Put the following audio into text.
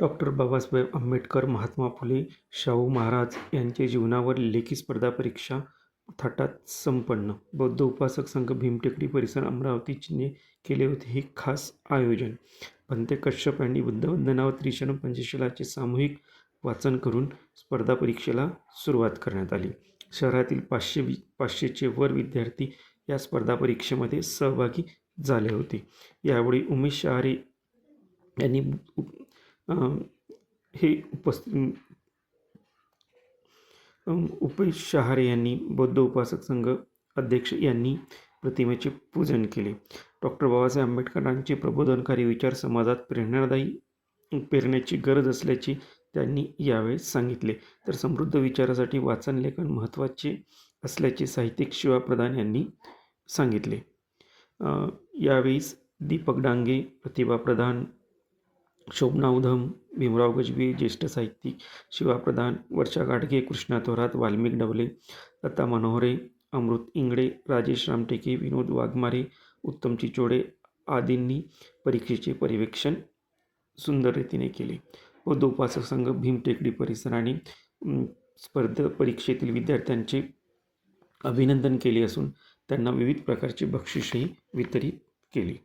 Doctor Babasaheb Ambedkar Mahatma Phule Shahu Maharaj यांच्या जीवनावर लेखी स्पर्धा परीक्षा थाटात संपन्न. बौद्ध उपासक संघ भीमटेकडी परिसर अमरावतीने केले होते. हे खास आयोजन पंते कश्यप यांनी बुद्धवंदना व त्रिशरण पंचशिलाचे सामूहिक वाचन करून स्पर्धा परीक्षेला सुरुवात करण्यात आली. शहरातील पाचशे वि पाचशेचे वर विद्यार्थी या स्पर्धा परीक्षेमध्ये सहभागी झाले होते. यावेळी उमेश शहारे यांनी हे उपस्थित उपेश शहारे यांनी बौद्ध उपासक संघ अध्यक्ष यांनी प्रतिमेचे पूजन केले. डॉक्टर बाबासाहेब आंबेडकरांचे प्रबोधनकारी विचार समाजात प्रेरणादायी पेरण्याची गरज असल्याचे त्यांनी यावेळेस सांगितले. तर समृद्ध विचारासाठी वाचन लेखन महत्त्वाचे असल्याचे साहित्यिक शिवा प्रधान यांनी सांगितले. अ, यावेळीस दीपक डांगे प्रतिभा प्रधान शोभना उधम भीमराव गजबी ज्येष्ठ साहित्यिक शिवा प्रधान वर्षा गाडगे कृष्णा थोरात वाल्मिक डवले लता मनोहरे अमृत इंगडे राजेश रामटेके विनोद वाघमारे उत्तम चिचोडे आदींनी परीक्षेचे पर्यवेक्षण सुंदर रीतीने केले. व दोपासक संघ भीमटेकडी परिसराने आणि स्पर्धा परीक्षेतील विद्यार्थ्यांचे अभिनंदन केले असून त्यांना विविध प्रकारची बक्षिसही वितरित केली.